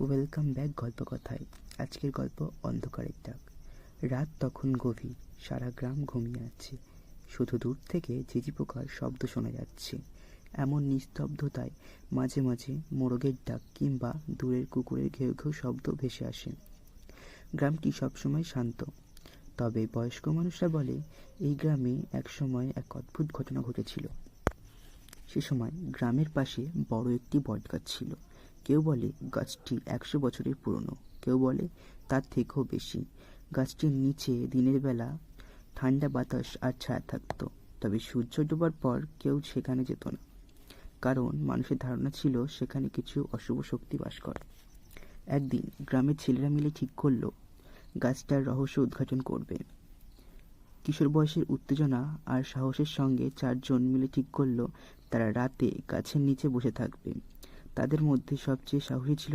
Welcome back গল্পকথায়। আজকের গল্প অন্ধকারের ডাক। রাত তখন গভীর, সারা গ্রাম ঘুমিয়ে আছে। শুধু দূর থেকে ঝিঝি পোকার শব্দ শোনা যাচ্ছে। এমন নিস্তব্ধতায় মাঝে মাঝে মোরগের ডাক কিংবা দূরের কুকুরের ঘেউ ঘেউ শব্দ ভেসে আসে। গ্রামটি সবসময় শান্ত। তবে বয়স্ক মানুষরা বলে, এই গ্রামে একসময় এক অদ্ভুত ঘটনা ঘটেছিল। সে সময় গ্রামের পাশে বড় একটি বটগাছ ছিল। কেউ বলে গাছটি একশো বছরের পুরনো, কেউ বলে তার থেকেও বেশি। গাছটির নিচে দিনের বেলা ঠান্ডা বাতাস আর ছায়া থাকতো, তবে সূর্য ডোবার পর কেউ সেখানে যেত না। কারণ মানুষের ধারণা ছিল সেখানে কিছু অশুভ শক্তি বাস করে। একদিন গ্রামের ছেলেরা মিলে ঠিক করল, গাছটার রহস্য উদ্ঘাটন করবে। কিশোর বয়সের উত্তেজনা আর সাহসের সঙ্গে চারজন মিলে ঠিক করল, তারা রাতে গাছের নিচে বসে থাকবে। তাদের মধ্যে সবচেয়ে সাহসী ছিল